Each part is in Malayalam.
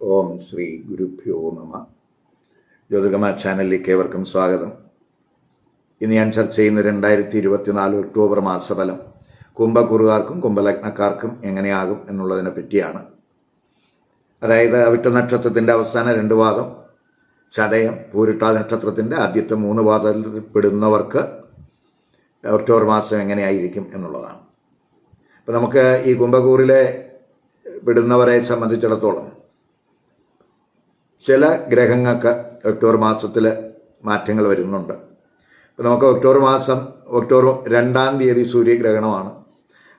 ഓം ശ്രീ ഗുരുഭ്യോ നമ. ജ്യോതികമ ചാനലിലേക്ക് ഏവർക്കും സ്വാഗതം. ഇന്ന് ഞാൻ ചർച്ച ചെയ്യുന്ന രണ്ടായിരത്തി ഇരുപത്തിനാല് ഒക്ടോബർ മാസഫലം കുംഭക്കുറുകാർക്കും കുംഭലഗ്നക്കാർക്കും എങ്ങനെയാകും എന്നുള്ളതിനെ പറ്റിയാണ്. അതായത് അവിട്ട നക്ഷത്രത്തിന്റെ അവസാന രണ്ട് വാദം ചതയം പൂരിട്ടാ നക്ഷത്രത്തിന്റെ ആദ്യത്തെ മൂന്ന് വാദത്തിൽ പെടുന്നവർക്ക് ഒക്ടോബർ മാസം എങ്ങനെയായിരിക്കും എന്നുള്ളതാണ്. അപ്പോൾ നമുക്ക് ഈ കുംഭകൂറിലെ പെടുന്നവരെ സംബന്ധിച്ചിടത്തോളം ചില ഗ്രഹങ്ങൾക്ക് ഒക്ടോബർ മാസത്തിൽ മാറ്റങ്ങൾ വരുന്നുണ്ട്. അപ്പോൾ നമുക്ക് ഒക്ടോബർ മാസം ഒക്ടോബർ രണ്ടാം തീയതി സൂര്യഗ്രഹണമാണ്.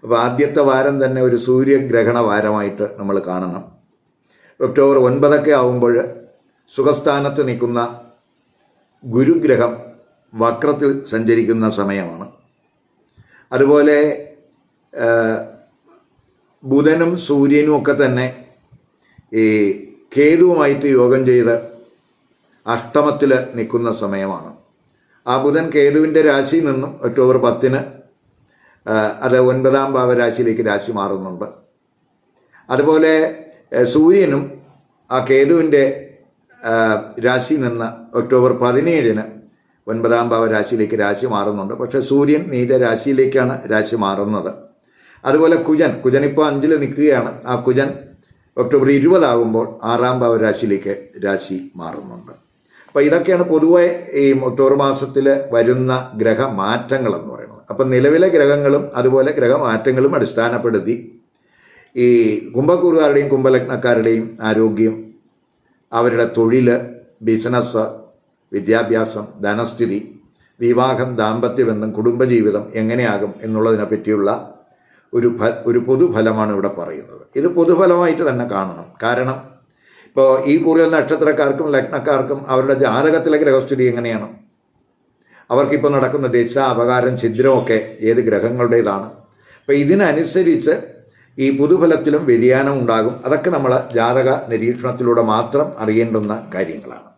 അപ്പോൾ ആദ്യത്തെ വാരം തന്നെ ഒരു സൂര്യഗ്രഹണ വാരമായിട്ട് നമ്മൾ കാണണം. ഒക്ടോബർ ഒൻപതൊക്കെ ആകുമ്പോൾ സുഖസ്ഥാനത്ത് നിൽക്കുന്ന ഗുരുഗ്രഹം വക്രത്തിൽ സഞ്ചരിക്കുന്ന സമയമാണ്. അതുപോലെ ബുധനും സൂര്യനും ഒക്കെ തന്നെ ഈ കേതുവുമായിട്ട് യോഗം ചെയ്ത് അഷ്ടമത്തിൽ നിൽക്കുന്ന സമയമാണ്. ആ ബുധൻ കേതുവിന്റെ രാശിയിൽ നിന്നും ഒക്ടോബർ പത്തിന് അത് ഒൻപതാം ഭാവരാശിയിലേക്ക് രാശി മാറുന്നുണ്ട്. അതുപോലെ സൂര്യനും ആ കേതുവിന്റെ രാശിയിൽ നിന്ന് ഒക്ടോബർ പതിനേഴിന് ഒൻപതാം ഭാവരാശിയിലേക്ക് രാശി മാറുന്നുണ്ട്. പക്ഷേ സൂര്യൻ നീല രാശിയിലേക്കാണ് രാശി മാറുന്നത്. അതുപോലെ കുജൻ കുജൻ ഇപ്പോൾ അഞ്ചിൽ നിൽക്കുകയാണ്. ആ കുജൻ ഒക്ടോബർ ഇരുപതാകുമ്പോൾ ആറാം ഭാവരാശിയിലേക്ക് രാശി മാറുന്നുണ്ട്. അപ്പോൾ ഇതൊക്കെയാണ് പൊതുവെ ഈ ഒക്ടോബർ മാസത്തിൽ വരുന്ന ഗ്രഹമാറ്റങ്ങൾ എന്ന് പറയുന്നത്. അപ്പം നിലവിലെ ഗ്രഹങ്ങളും അതുപോലെ ഗ്രഹമാറ്റങ്ങളും അടിസ്ഥാനപ്പെടുത്തി ഈ കുംഭക്കൂറുകാരുടെയും കുംഭലഗ്നക്കാരുടെയും ആരോഗ്യം അവരുടെ തൊഴിൽ ബിസിനസ് വിദ്യാഭ്യാസം ധനസ്ഥിതി വിവാഹം ദാമ്പത്യബന്ധം കുടുംബജീവിതം എങ്ങനെയാകും എന്നുള്ളതിനെ പറ്റിയുള്ള ഒരു ഫ ഒരു പൊതുഫലമാണ് ഇവിടെ പറയുന്നത്. ഇത് പൊതുഫലമായിട്ട് തന്നെ കാണണം. കാരണം ഇപ്പോൾ ഈ കുറിയ നക്ഷത്രക്കാർക്കും ലഗ്നക്കാർക്കും അവരുടെ ജാതകത്തിലെ ഗ്രഹസ്ഥിതി എങ്ങനെയാണ്? അവർക്കിപ്പോൾ നടക്കുന്ന ദിശ അപകാരം ഛിദ്രമൊക്കെ ഏത് ഗ്രഹങ്ങളുടേതാണ്? അപ്പോൾ ഇതിനനുസരിച്ച് ഈ പുതുഫലത്തിലും വ്യതിയാനം ഉണ്ടാകും. അതൊക്കെ നമ്മൾ ജാതക നിരീക്ഷണത്തിലൂടെ മാത്രം അറിയേണ്ടുന്ന കാര്യങ്ങളാണ്.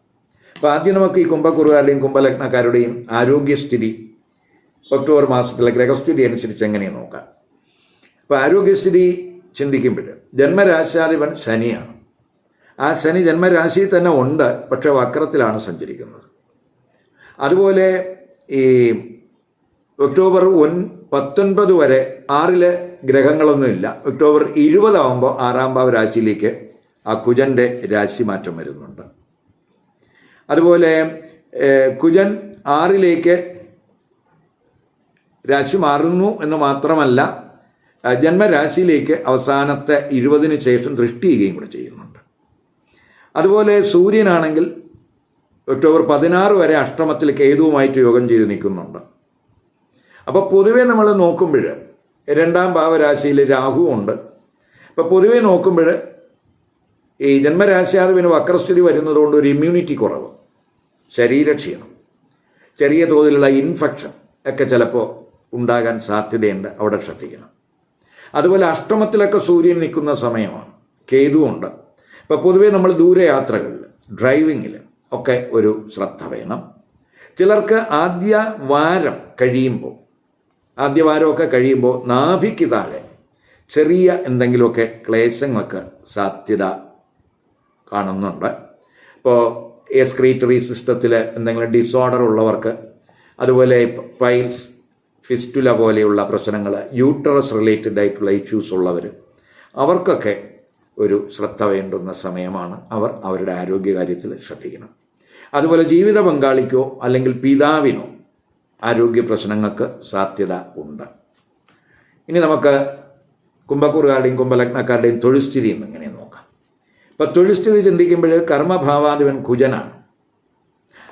അപ്പോൾ ആദ്യം നമുക്ക് ഈ കുംഭക്കുറുകാരുടെയും കുംഭലഗ്നക്കാരുടെയും ആരോഗ്യസ്ഥിതി ഒക്ടോബർ മാസത്തിലെ ഗ്രഹസ്ഥിതി അനുസരിച്ച് എങ്ങനെയാണ് നോക്കാം? അപ്പോൾ ആരോഗ്യസ്ഥിതി ചിന്തിക്കുമ്പോൾ ജന്മരാശാധിപൻ ശനിയാണ്. ആ ശനി ജന്മരാശിയിൽ തന്നെ ഉണ്ട് പക്ഷേ വക്രത്തിലാണ് സഞ്ചരിക്കുന്നത്. അതുപോലെ ഈ ഒക്ടോബർ ഒൻ പത്തൊൻപത് വരെ ആറിലെ ഗ്രഹങ്ങളൊന്നുമില്ല ഒക്ടോബർ ഇരുപതാവുമ്പോൾ ആറാം ഭാവ രാശിയിലേക്ക് ആ കുജന്റെ രാശി മാറ്റം വരുന്നുണ്ട്. അതുപോലെ കുജൻ ആറിലേക്ക് രാശി മാറുന്നു എന്ന് മാത്രമല്ല ജന്മരാശിയിലേക്ക് അവസാനത്തെ ഇരുപതിന് ശേഷം ദൃഷ്ടി ചെയ്യുകയും കൂടെ ചെയ്യുന്നുണ്ട്. അതുപോലെ സൂര്യനാണെങ്കിൽ ഒക്ടോബർ പതിനാറ് വരെ അഷ്ടമത്തിൽ കേതുവുമായിട്ട് യോഗം ചെയ്ത് നിൽക്കുന്നുണ്ട്. അപ്പോൾ പൊതുവെ നമ്മൾ നോക്കുമ്പോൾ രണ്ടാം ഭാവരാശിയിൽ രാഹുവുണ്ട്. അപ്പോൾ പൊതുവെ നോക്കുമ്പോൾ ഈ ജന്മരാശിയാറിവിന് വക്രസ്ഥിതി വരുന്നതുകൊണ്ട് ഒരു ഇമ്മ്യൂണിറ്റി കുറവ്. ശരീരക്ഷീണം ചെറിയ തോതിലുള്ള ഇൻഫെക്ഷൻ ഒക്കെ ചിലപ്പോൾ ഉണ്ടാകാൻ സാധ്യതയുണ്ട്. അവിടെ ശ്രദ്ധിക്കണം. അതുപോലെ അഷ്ടമത്തിലൊക്കെ സൂര്യൻ നിൽക്കുന്ന സമയമാണ്. കേതുവുണ്ട്. ഇപ്പോൾ പൊതുവേ നമ്മൾ ദൂരയാത്രകളിൽ ഡ്രൈവിങ്ങിൽ ഒക്കെ ഒരു ശ്രദ്ധ വേണം. ചിലർക്ക് ആദ്യ വാരം കഴിയുമ്പോൾ ആദ്യ വാരമൊക്കെ കഴിയുമ്പോൾ നാഭിക്ക് താഴെ ചെറിയ എന്തെങ്കിലുമൊക്കെ ക്ലേശങ്ങൾക്ക് സാധ്യത കാണുന്നുണ്ട്. ഇപ്പോൾ എസ്ക്രീറ്ററി സിസ്റ്റത്തിൽ എന്തെങ്കിലും ഡിസോർഡർ ഉള്ളവർക്ക് അതുപോലെ പൈൽസ് ഫിസ്റ്റുല പോലെയുള്ള പ്രശ്നങ്ങൾ യൂട്ടറസ് റിലേറ്റഡ് ആയിട്ടുള്ള ഇഷ്യൂസ് ഉള്ളവർ അവർക്കൊക്കെ ഒരു ശ്രദ്ധ വേണ്ടുന്ന സമയമാണ് അവർ അവരുടെ ആരോഗ്യകാര്യത്തിൽ ശ്രദ്ധിക്കണം. അതുപോലെ ജീവിത പങ്കാളിക്കോ അല്ലെങ്കിൽ പിതാവിനോ ആരോഗ്യ പ്രശ്നങ്ങൾക്ക് സാധ്യത ഉണ്ട്. ഇനി നമുക്ക് കുംഭക്കൂറുകാരുടെയും കുംഭലഗ്നക്കാരുടെയും തൊഴിൽസ്ഥിതി എന്ന് എന്നിങ്ങനെ നോക്കാം. ഇപ്പം തൊഴിൽസ്ഥിതി ചിന്തിക്കുമ്പോൾ കർമ്മഭാവാധിപൻ കുജനാണ്.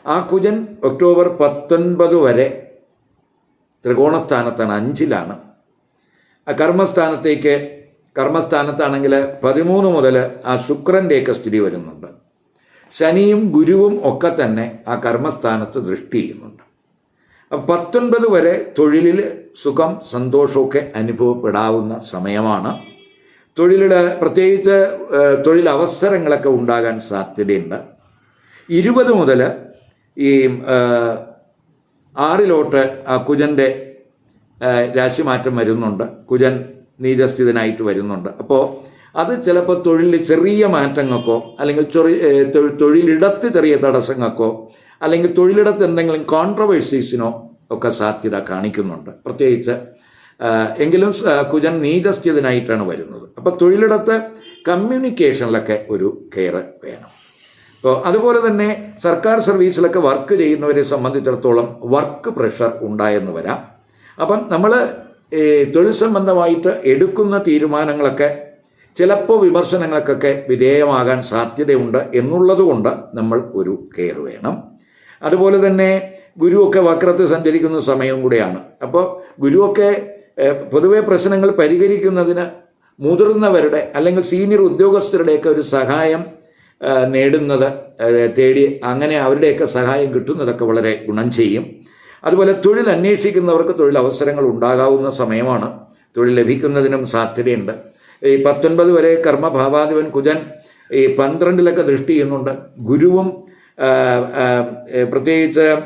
ആ കുജൻ ഒക്ടോബർ പത്തൊൻപത് വരെ ത്രികോണസ്ഥാനത്താണ് അഞ്ചിലാണ്. ആ കർമ്മസ്ഥാനത്തേക്ക് കർമ്മസ്ഥാനത്താണെങ്കിൽ പതിമൂന്ന് മുതൽ ആ ശുക്രന്റെയൊക്കെ സ്ഥിതി വരുന്നുണ്ട്. ശനിയും ഗുരുവും ഒക്കെ തന്നെ ആ കർമ്മസ്ഥാനത്ത് ദൃഷ്ടി ചെയ്യുന്നുണ്ട്. പത്തൊൻപത് വരെ തൊഴിലിൽ സുഖം സന്തോഷമൊക്കെ അനുഭവപ്പെടാവുന്ന സമയമാണ്. തൊഴിലിൽ പ്രത്യേകിച്ച് തൊഴിലവസരങ്ങളൊക്കെ ഉണ്ടാകാൻ സാധ്യതയുണ്ട്. ഇരുപത് മുതൽ ഈ ആറിലോട്ട് കുജന്റെ രാശിമാറ്റം വരുന്നുണ്ട്. കുജൻ നീരസ്ഥിതനായിട്ട് വരുന്നുണ്ട്. അപ്പോൾ അത് ചിലപ്പോൾ തൊഴിലിൽ ചെറിയ മാറ്റങ്ങൾക്കോ അല്ലെങ്കിൽ ചെറിയ തൊഴിലിടത്ത് ചെറിയ തടസ്സങ്ങൾക്കോ അല്ലെങ്കിൽ തൊഴിലിടത്ത് എന്തെങ്കിലും കോൺട്രവേഴ്സീസിനോ ഒക്കെ സാധ്യത കാണിക്കുന്നുണ്ട്. പ്രത്യേകിച്ച് എങ്കിലും കുജൻ നീതസ്ഥിതനായിട്ടാണ് വരുന്നത്. അപ്പോൾ തൊഴിലിടത്ത് കമ്മ്യൂണിക്കേഷനിലൊക്കെ ഒരു കെയർ വേണം. അതുപോലെ തന്നെ സർക്കാർ സർവീസിലൊക്കെ വർക്ക് ചെയ്യുന്നവരെ സംബന്ധിച്ചിടത്തോളം വർക്ക് പ്രഷർ ഉണ്ടായെന്ന് വരാം. അപ്പം നമ്മൾ തൊഴിൽ സംബന്ധമായിട്ട് എടുക്കുന്ന തീരുമാനങ്ങളൊക്കെ ചിലപ്പോൾ വിമർശനങ്ങൾക്കൊക്കെ വിധേയമാകാൻ സാധ്യതയുണ്ട് എന്നുള്ളതുകൊണ്ട് നമ്മൾ ഒരു കെയർ വേണം. അതുപോലെ തന്നെ ഗുരുവൊക്കെ വക്രത്തിൽ സഞ്ചരിക്കുന്ന സമയം കൂടെയാണ്. അപ്പോൾ ഗുരുവൊക്കെ പൊതുവെ പ്രശ്നങ്ങൾ പരിഹരിക്കുന്നതിന് മുതിർന്നവരുടെ അല്ലെങ്കിൽ സീനിയർ ഉദ്യോഗസ്ഥരുടെയൊക്കെ ഒരു സഹായം നേടുന്നത് തേടി അങ്ങനെ അവരുടെയൊക്കെ സഹായം കിട്ടുന്നതൊക്കെ വളരെ ഗുണം ചെയ്യും. അതുപോലെ തൊഴിൽ അന്വേഷിക്കുന്നവർക്ക് തൊഴിൽ അവസരങ്ങൾ ഉണ്ടാകാവുന്ന സമയമാണ്. തൊഴിൽ ലഭിക്കുന്നതിനും സാധ്യതയുണ്ട്. ഈ പത്തൊൻപത് വരെ കർമ്മഭാവാധിപൻ കുജൻ ഈ പന്ത്രണ്ടിലൊക്കെ ദൃഷ്ടി ചെയ്യുന്നുണ്ട്. ഗുരുവും പ്രത്യേകിച്ച്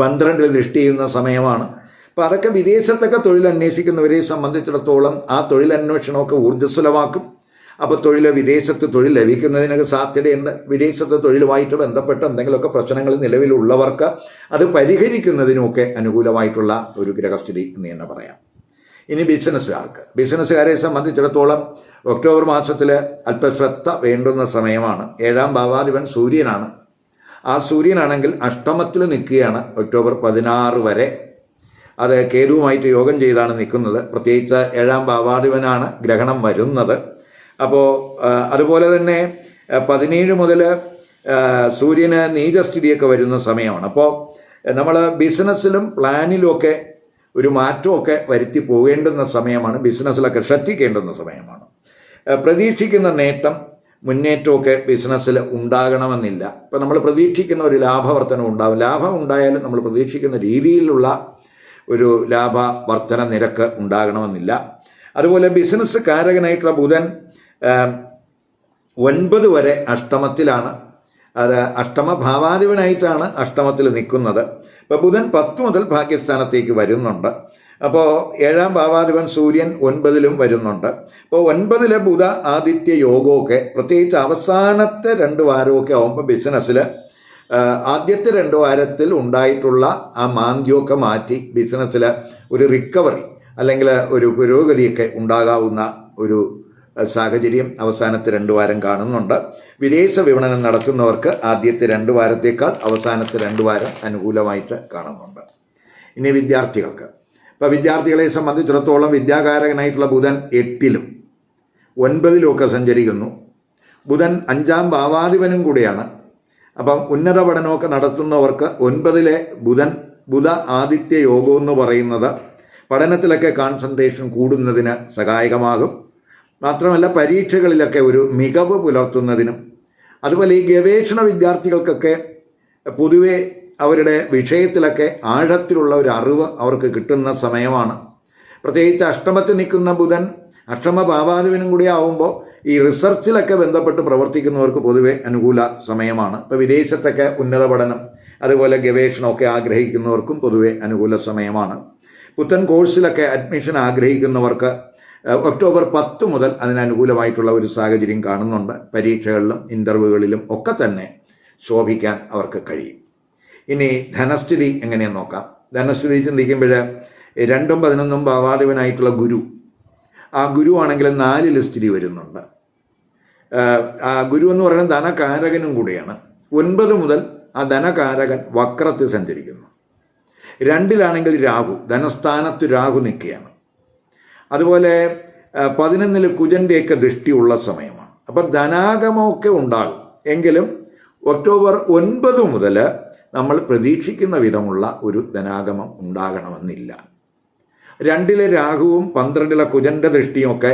പന്ത്രണ്ടിൽ ദൃഷ്ടി ചെയ്യുന്ന സമയമാണ്. അപ്പം അതൊക്കെ വിദേശത്തൊക്കെ തൊഴിൽ അന്വേഷിക്കുന്നവരെ സംബന്ധിച്ചിടത്തോളം ആ തൊഴിലന്വേഷണമൊക്കെ ഊർജസ്വലമാക്കും. അപ്പോൾ തൊഴിൽ വിദേശത്ത് തൊഴിൽ ലഭിക്കുന്നതിനൊക്കെ സാധ്യതയുണ്ട്. വിദേശത്ത് തൊഴിലുമായിട്ട് ബന്ധപ്പെട്ട എന്തെങ്കിലുമൊക്കെ പ്രശ്നങ്ങൾ നിലവിലുള്ളവർക്ക് അത് പരിഹരിക്കുന്നതിനുമൊക്കെ അനുകൂലമായിട്ടുള്ള ഒരു ഗ്രഹസ്ഥിതി എന്ന് തന്നെ പറയാം. ഇനി ബിസിനസ്സുകാർക്ക്. ബിസിനസ്സുകാരെ സംബന്ധിച്ചിടത്തോളം ഒക്ടോബർ മാസത്തിൽ അല്പശ്രദ്ധ വേണ്ടുന്ന സമയമാണ്. ഏഴാം ഭാവാധിപൻ സൂര്യനാണ്. ആ സൂര്യനാണെങ്കിൽ അഷ്ടമത്തിൽ നിൽക്കുകയാണ് ഒക്ടോബർ പതിനാറ് വരെ. അത് കേതുവുമായിട്ട് യോഗം ചെയ്താണ് നിൽക്കുന്നത്. പ്രത്യേകിച്ച് ഏഴാം ഭാവാധിപനാണ് ഗ്രഹണം വരുന്നത്. അപ്പോൾ അതുപോലെ തന്നെ പതിനേഴ് മുതൽ സൂര്യന് നീചസ്ഥിതിയൊക്കെ വരുന്ന സമയമാണ്. അപ്പോൾ നമ്മൾ ബിസിനസ്സിലും പ്ലാനിലുമൊക്കെ ഒരു മാറ്റമൊക്കെ വരുത്തി പോകേണ്ടുന്ന സമയമാണ് ബിസിനസ്സിലൊക്കെ ശ്രദ്ധിക്കേണ്ടുന്ന സമയമാണ്. പ്രതീക്ഷിക്കുന്ന നേട്ടം മുന്നേറ്റമൊക്കെ ബിസിനസ്സിൽ ഉണ്ടാകണമെന്നില്ല. ഇപ്പം നമ്മൾ പ്രതീക്ഷിക്കുന്ന ഒരു ലാഭവർധന ഉണ്ടാവും ലാഭം ഉണ്ടായാലും നമ്മൾ പ്രതീക്ഷിക്കുന്ന രീതിയിലുള്ള ഒരു ലാഭവർധന നിരക്ക് ഉണ്ടാകണമെന്നില്ല. അതുപോലെ ബിസിനസ് കാരകനായിട്ടുള്ള ബുധൻ ഒൻപത് വരെ അഷ്ടമത്തിലാണ്. അത് അഷ്ടമ ഭാവാധിപനായിട്ടാണ് അഷ്ടമത്തിൽ നിൽക്കുന്നത്. ഇപ്പോൾ ബുധൻ പത്ത് മുതൽ ഭാഗ്യസ്ഥാനത്തേക്ക് വരുന്നുണ്ട്. അപ്പോൾ ഏഴാം ഭാവാധിപൻ സൂര്യൻ ഒൻപതിലും വരുന്നുണ്ട്. അപ്പോൾ ഒൻപതിലെ ബുധ ആദിത്യ യോഗമൊക്കെ പ്രത്യേകിച്ച് അവസാനത്തെ രണ്ട് വാരമൊക്കെ ആകുമ്പോൾ ബിസിനസ്സിൽ ആദ്യത്തെ രണ്ട് വാരത്തിൽ ഉണ്ടായിട്ടുള്ള ആ മാന്ദ്യമൊക്കെ മാറ്റി ബിസിനസ്സിൽ ഒരു റിക്കവറി അല്ലെങ്കിൽ ഒരു പുരോഗതിയൊക്കെ ഉണ്ടാകാവുന്ന ഒരു സാഹചര്യം അവസാനത്തെ രണ്ട് വാരം കാണുന്നുണ്ട്. വിദേശ വിപണനം നടത്തുന്നവർക്ക് ആദ്യത്തെ രണ്ട് വാരത്തേക്കാൾ അവസാനത്തെ രണ്ട് വാരം അനുകൂലമായിട്ട് കാണുന്നുണ്ട്. ഇനി വിദ്യാർത്ഥികൾക്ക്. ഇപ്പോൾ വിദ്യാർത്ഥികളെ സംബന്ധിച്ചിടത്തോളം വിദ്യാകാരകനായിട്ടുള്ള ബുധൻ എട്ടിലും ഒൻപതിലും ഒക്കെ സഞ്ചരിക്കുന്നു. ബുധൻ അഞ്ചാം ഭാവാധിപനും കൂടിയാണ്. അപ്പം ഉന്നത പഠനമൊക്കെ നടത്തുന്നവർക്ക് ഒൻപതിലെ ബുധൻ ബുധ ആദിത്യ യോഗം എന്ന് പറയുന്നത് പഠനത്തിലൊക്കെ കോൺസെൻട്രേഷൻ കൂടുന്നതിന് സഹായകമാകും. മാത്രമല്ല പരീക്ഷകളിലൊക്കെ ഒരു മികവ് പുലർത്തുന്നതിനും അതുപോലെ ഈ ഗവേഷണ വിദ്യാർത്ഥികൾക്കൊക്കെ പൊതുവെ അവരുടെ വിഷയത്തിലൊക്കെ ആഴത്തിലുള്ള ഒരു അറിവ് അവർക്ക് കിട്ടുന്ന സമയമാണ്. പ്രത്യേകിച്ച് അഷ്ടമത്തിൽ നിൽക്കുന്ന ബുധൻ അഷ്ടമ ഭാവാധിപനും കൂടി ആവുമ്പോൾ ഈ റിസർച്ചിലൊക്കെ ബന്ധപ്പെട്ട് പ്രവർത്തിക്കുന്നവർക്ക് പൊതുവെ അനുകൂല സമയമാണ്. ഇപ്പോൾ വിദേശത്തൊക്കെ ഉന്നത പഠനം അതുപോലെ ഗവേഷണമൊക്കെ ആഗ്രഹിക്കുന്നവർക്കും പൊതുവെ അനുകൂല സമയമാണ്. പുത്തൻ കോഴ്സിലൊക്കെ അഡ്മിഷൻ ആഗ്രഹിക്കുന്നവർക്ക് ഒക്ടോബർ പത്ത് മുതൽ അതിനനുകൂലമായിട്ടുള്ള ഒരു സാഹചര്യം കാണുന്നുണ്ട്. പരീക്ഷകളിലും ഇന്റർവ്യൂകളിലും ഒക്കെ തന്നെ ശോഭിക്കാൻ അവർക്ക് കഴിയും. ഇനി ധനസ്ഥിതി എങ്ങനെയെന്ന് നോക്കാം? ധനസ്ഥിതി ചിന്തിക്കുമ്പോൾ രണ്ടും പതിനൊന്നും ഭാവാധിപനായിട്ടുള്ള ഗുരു. ആ ഗുരു ആണെങ്കിൽ നാലിൽ സ്ഥിതി വരുന്നുണ്ട്. ആ ഗുരു എന്ന് പറയുന്നത് ധനകാരകനും കൂടിയാണ്. ഒൻപത് മുതൽ ആ ധനകാരകൻ വക്രത്തിൽ സഞ്ചരിക്കുന്നു. രണ്ടിലാണെങ്കിൽ രാഹു ധനസ്ഥാനത്ത് രാഹു നിൽക്കുകയാണ്. അതുപോലെ പതിനൊന്നിൽ കുജന്റെയൊക്കെ ദൃഷ്ടിയുള്ള സമയമാണ്. അപ്പം ധനാഗമമൊക്കെ ഉണ്ടാകും. എങ്കിലും ഒക്ടോബർ ഒൻപത് മുതൽ നമ്മൾ പ്രതീക്ഷിക്കുന്ന വിധമുള്ള ഒരു ധനാഗമം ഉണ്ടാകണമെന്നില്ല. രണ്ടിലെ രാഹുവും പന്ത്രണ്ടിലെ കുജന്റെ ദൃഷ്ടിയുമൊക്കെ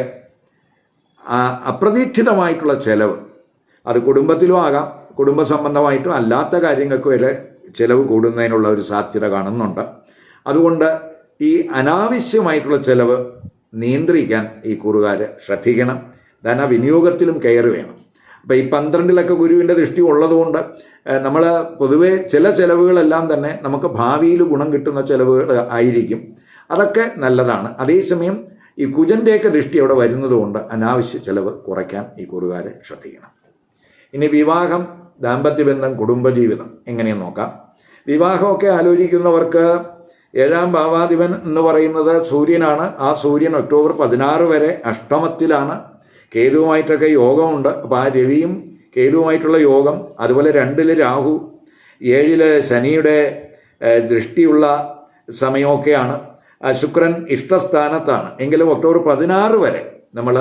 അപ്രതീക്ഷിതമായിട്ടുള്ള ചെലവ്. അത് കുടുംബത്തിലും ആകാം കുടുംബ സംബന്ധമായിട്ടും അല്ലാത്ത കാര്യങ്ങൾക്ക് വരെ ചെലവ് കൂടുന്നതിനുള്ള ഒരു സാധ്യത കാണുന്നുണ്ട്. അതുകൊണ്ട് ഈ അനാവശ്യമായിട്ടുള്ള ചെലവ് നിയന്ത്രിക്കാൻ ഈ കൂറുകാർ ശ്രദ്ധിക്കണം. ധനവിനിയോഗത്തിലും കെയർ വേണം. അപ്പോൾ ഈ പന്ത്രണ്ടിലൊക്കെ ഗുരുവിന്റെ ദൃഷ്ടി ഉള്ളതുകൊണ്ട് നമ്മൾ പൊതുവെ ചില ചിലവുകളെല്ലാം തന്നെ നമുക്ക് ഭാവിയിൽ ഗുണം കിട്ടുന്ന ചിലവുകൾ ആയിരിക്കും. അതൊക്കെ നല്ലതാണ്. അതേസമയം ഈ കുജന്റെയൊക്കെ ദൃഷ്ടി അവിടെ വരുന്നതുകൊണ്ട് അനാവശ്യ ചിലവ് കുറയ്ക്കാൻ ഈ കുറുകാരെ ശ്രദ്ധിക്കണം. ഇനി വിവാഹം ദാമ്പത്യബന്ധം കുടുംബജീവിതം എങ്ങനെയെന്ന് നോക്കാം. വിവാഹമൊക്കെ ആലോചിക്കുന്നവർക്ക് ഏഴാം ഭാവാധിപൻ എന്ന് പറയുന്നത് സൂര്യനാണ്. ആ സൂര്യൻ ഒക്ടോബർ പതിനാറ് വരെ അഷ്ടമത്തിലാണ്. കേതുവുമായിട്ടൊക്കെ യോഗമുണ്ട്. അപ്പോൾ ആ രവിയും കേതുവുമായിട്ടുള്ള യോഗം അതുപോലെ രണ്ടിൽ രാഹു ഏഴിൽ ശനിയുടെ ദൃഷ്ടിയുള്ള സമയമൊക്കെയാണ്. ശുക്രൻ ഇഷ്ടസ്ഥാനത്താണ്. എങ്കിലും ഒക്ടോബർ പതിനാറ് വരെ നമ്മൾ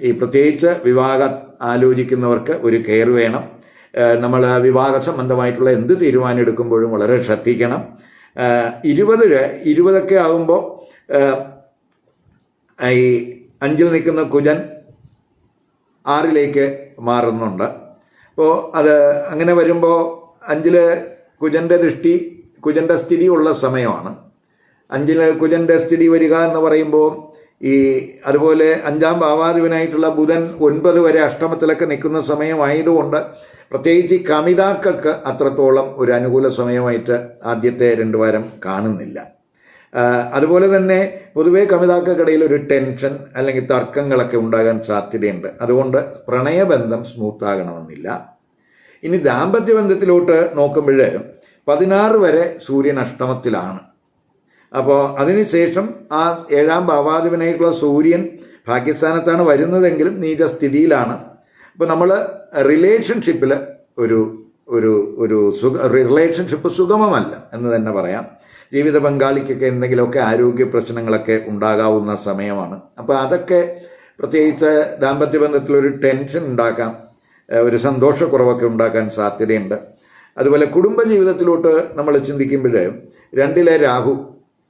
ഈ പ്രത്യേകിച്ച് വിവാഹം ആലോചിക്കുന്നവർക്ക് ഒരു കെയർ വേണം. നമ്മൾ വിവാഹ സംബന്ധമായിട്ടുള്ള എന്ത് തീരുമാനം എടുക്കുമ്പോഴും വളരെ ശ്രദ്ധിക്കണം. ഇരുപത് ഇരുപതൊക്കെ ആകുമ്പോൾ ഈ അഞ്ചിൽ നിൽക്കുന്ന കുജൻ ആറിലേക്ക് മാറുന്നുണ്ട്. അപ്പോൾ അത് അങ്ങനെ വരുമ്പോൾ അഞ്ചിൽ കുജന്റെ ദൃഷ്ടി കുജന്റെ സ്ഥിതി ഉള്ള സമയമാണ്. അഞ്ചിൽ കുജന്റെ സ്ഥിതി വരിക എന്ന് പറയുമ്പോൾ ഈ അതുപോലെ അഞ്ചാം ഭാവാധിപനായിട്ടുള്ള ബുധൻ ഒൻപത് വരെ അഷ്ടമത്തിലൊക്കെ നിൽക്കുന്ന സമയമായതുകൊണ്ട് പ്രത്യേകിച്ച് ഈ കമിതാക്കൾക്ക് അത്രത്തോളം ഒരു അനുകൂല സമയമായിട്ട് ആദ്യത്തെ രണ്ട് വാരം കാണുന്നില്ല. അതുപോലെ തന്നെ പൊതുവേ കമിതാക്കൾക്കിടയിൽ ഒരു ടെൻഷൻ അല്ലെങ്കിൽ തർക്കങ്ങളൊക്കെ ഉണ്ടാകാൻ സാധ്യതയുണ്ട്. അതുകൊണ്ട് പ്രണയബന്ധം സ്മൂത്ത് ആകണമെന്നില്ല. ഇനി ദാമ്പത്യ ബന്ധത്തിലോട്ട് നോക്കുമ്പോൾ പതിനാറ് വരെ സൂര്യൻ അഷ്ടമത്തിലാണ്. അപ്പോൾ അതിനുശേഷം ആ ഏഴാം ഭാവാധിപനായിട്ടുള്ള സൂര്യൻ പാകിസ്ഥാനത്താണ് വരുന്നതെങ്കിലും നീചസ്ഥിതിയിലാണ്. അപ്പോൾ നമ്മൾ റിലേഷൻഷിപ്പിൽ ഒരു ഒരു ഒരു സുഖ റിലേഷൻഷിപ്പ് സുഗമമല്ല എന്ന് തന്നെ പറയാം. ജീവിത പങ്കാളിക്കൊക്കെ എന്തെങ്കിലുമൊക്കെ ആരോഗ്യ പ്രശ്നങ്ങളൊക്കെ ഉണ്ടാകാവുന്ന സമയമാണ്. അപ്പോൾ അതൊക്കെ പ്രത്യേകിച്ച് ദാമ്പത്യ ബന്ധത്തിൽ ഒരു ടെൻഷൻ ഉണ്ടാക്കാം ഒരു സന്തോഷക്കുറവൊക്കെ ഉണ്ടാക്കാൻ സാധ്യതയുണ്ട്. അതുപോലെ കുടുംബജീവിതത്തിലോട്ട് നമ്മൾ ചിന്തിക്കുമ്പോൾ രണ്ടിലെ രാഹു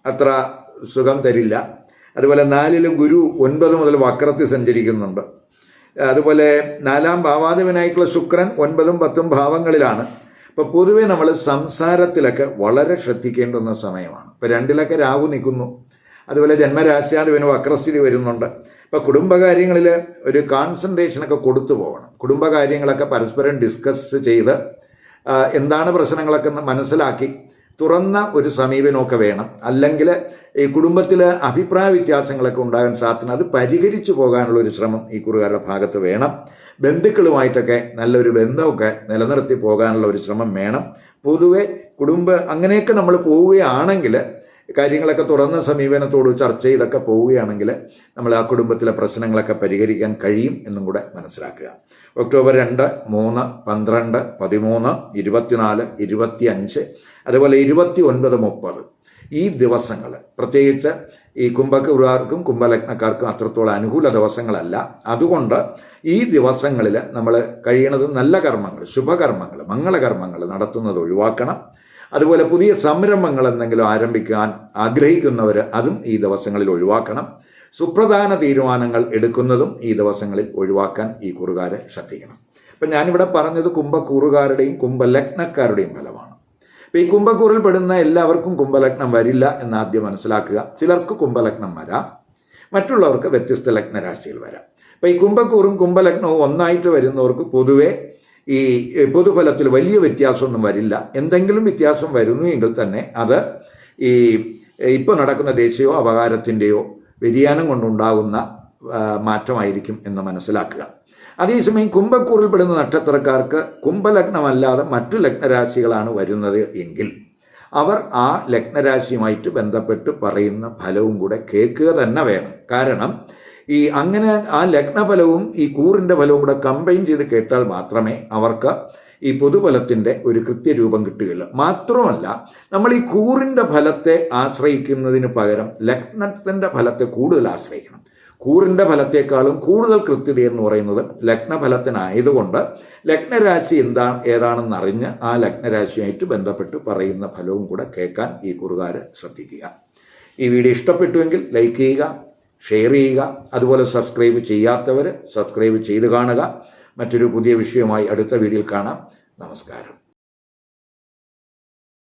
അത്ര സുഖം തരില്ല. അതുപോലെ നാലിലും ഗുരു ഒൻപത് മുതൽ വക്രത്തിൽ സഞ്ചരിക്കുന്നുണ്ട്. അതുപോലെ നാലാം ഭാവാധിപനായിട്ടുള്ള ശുക്രൻ ഒൻപതും പത്തും ഭാവങ്ങളിലാണ്. അപ്പോൾ പൊതുവേ നമ്മൾ സംസാരത്തിലൊക്കെ വളരെ ശ്രദ്ധിക്കേണ്ടുന്ന സമയമാണ്. ഇപ്പോൾ രണ്ടിലൊക്കെ രാഹു നിൽക്കുന്നു. അതുപോലെ ജന്മരാശ്യാധിപന് വക്രസ്ഥിതി വരുന്നുണ്ട്. ഇപ്പോൾ കുടുംബകാര്യങ്ങളിൽ ഒരു കോൺസെൻട്രേഷനൊക്കെ കൊടുത്തു പോകണം. കുടുംബകാര്യങ്ങളൊക്കെ പരസ്പരം ഡിസ്കസ് ചെയ്ത് എന്താണ് പ്രശ്നങ്ങളൊക്കെ മനസ്സിലാക്കി തുറന്ന ഒരു സമീപനമൊക്കെ വേണം. അല്ലെങ്കിൽ ഈ കുടുംബത്തിൽ അഭിപ്രായ വ്യത്യാസങ്ങളൊക്കെ ഉണ്ടാകാൻ സാധ്യത അത് പരിഹരിച്ചു പോകാനുള്ള ഒരു ശ്രമം ഈ കുറുകാരുടെ ഭാഗത്ത് വേണം. ബന്ധുക്കളുമായിട്ടൊക്കെ നല്ലൊരു ബന്ധമൊക്കെ നിലനിർത്തി പോകാനുള്ള ഒരു ശ്രമം വേണം. പൊതുവെ കുടുംബ അങ്ങനെയൊക്കെ നമ്മൾ പോവുകയാണെങ്കിൽ കാര്യങ്ങളൊക്കെ തുറന്ന സമീപനത്തോട് ചർച്ച ചെയ്തൊക്കെ പോവുകയാണെങ്കിൽ നമ്മൾ ആ കുടുംബത്തിലെ പ്രശ്നങ്ങളൊക്കെ പരിഹരിക്കാൻ കഴിയും എന്നും കൂടെ മനസ്സിലാക്കുക. ഒക്ടോബർ രണ്ട് മൂന്ന് പന്ത്രണ്ട് പതിമൂന്ന് ഇരുപത്തിനാല് ഇരുപത്തി അഞ്ച് അതുപോലെ ഇരുപത്തി ഒൻപത് മുപ്പത്. ഈ ദിവസങ്ങൾ പ്രത്യേകിച്ച് ഈ കുംഭക്കുറുകാർക്കും കുംഭലഗ്നക്കാർക്കും അത്രത്തോളം അനുകൂല ദിവസങ്ങളല്ല. അതുകൊണ്ട് ഈ ദിവസങ്ങളിൽ നമ്മൾ കഴിയണത് നല്ല കർമ്മങ്ങൾ ശുഭകർമ്മങ്ങൾ മംഗളകർമ്മങ്ങൾ നടത്തുന്നത് ഒഴിവാക്കണം. അതുപോലെ പുതിയ സംരംഭങ്ങൾ എന്തെങ്കിലും ആരംഭിക്കാൻ ആഗ്രഹിക്കുന്നവർ അതും ഈ ദിവസങ്ങളിൽ ഒഴിവാക്കണം. സുപ്രധാന തീരുമാനങ്ങൾ എടുക്കുന്നതും ഈ ദിവസങ്ങളിൽ ഒഴിവാക്കാൻ ഈ കുറുകാരെ ശ്രദ്ധിക്കണം. അപ്പം ഞാനിവിടെ പറഞ്ഞത് കുംഭക്കൂറുകാരുടെയും കുംഭലഗ്നക്കാരുടെയും ഫലമാണ്. അപ്പം ഈ കുംഭക്കൂറിൽ പെടുന്ന എല്ലാവർക്കും കുംഭലഗ്നം വരില്ല എന്ന് ആദ്യം മനസ്സിലാക്കുക. ചിലർക്ക് കുംഭലഗ്നം വരാം മറ്റുള്ളവർക്ക് വ്യത്യസ്ത ലഗ്നരാശിയിൽ വരാം. അപ്പം ഈ കുംഭക്കൂറും കുംഭലഗ്നവും ഒന്നായിട്ട് വരുന്നവർക്ക് പൊതുവെ ഈ പൊതുഫലത്തിൽ വലിയ വ്യത്യാസമൊന്നും വരില്ല. എന്തെങ്കിലും വ്യത്യാസം വരുന്നു എങ്കിൽ തന്നെ അത് ഈ ഇപ്പോൾ നടക്കുന്ന ദേശീയോ അപകാരത്തിന്റെയോ വ്യതിയാനം കൊണ്ടുണ്ടാകുന്ന മാറ്റമായിരിക്കും എന്ന് മനസ്സിലാക്കുക. അതേസമയം കുംഭക്കൂറിൽപ്പെടുന്ന നക്ഷത്രക്കാർക്ക് കുംഭലഗ്നമല്ലാതെ മറ്റു ലഗ്നരാശികളാണ് വരുന്നത് എങ്കിൽ അവർ ആ ലഗ്നരാശിയുമായിട്ട് ബന്ധപ്പെട്ട് പറയുന്ന ഫലവും കൂടെ കേൾക്കുക തന്നെ വേണം. കാരണം ഈ അങ്ങനെ ആ ലഗ്നഫലവും ഈ കൂറിന്റെ ഫലവും കൂടെ കമ്പൈൻ ചെയ്ത് കേട്ടാൽ മാത്രമേ അവർക്ക് ഈ പൊതുഫലത്തിന്റെ ഒരു കൃത്യരൂപം കിട്ടുകയില്ല മാത്രമല്ല നമ്മൾ ഈ കൂറിന്റെ ഫലത്തെ ആശ്രയിക്കുന്നതിന് പകരം ലഗ്നത്തിന്റെ ഫലത്തെ കൂടുതൽ ആശ്രയിക്കണം. കൂറിന്റെ ഫലത്തെക്കാളും കൂടുതൽ കൃത്യത എന്ന് പറയുന്നത് ലഗ്നഫലത്തിനായതുകൊണ്ട് ലഗ്നരാശി എന്താ ഏതാണെന്ന് അറിഞ്ഞ് ആ ലഗ്നരാശിയായിട്ട് ബന്ധപ്പെട്ട് പറയുന്ന ഫലവും കൂടെ കേൾക്കാൻ ഈ കുറുകാർ ശ്രദ്ധിക്കുക. ഈ വീഡിയോ ഇഷ്ടപ്പെട്ടുവെങ്കിൽ ലൈക്ക് ചെയ്യുക ഷെയർ ചെയ്യുക അതുപോലെ സബ്സ്ക്രൈബ് ചെയ്യാത്തവർ സബ്സ്ക്രൈബ് ചെയ്ത് കാണുക. മറ്റൊരു പുതിയ വിഷയമായി അടുത്ത വീഡിയോയിൽ കാണാം. നമസ്കാരം.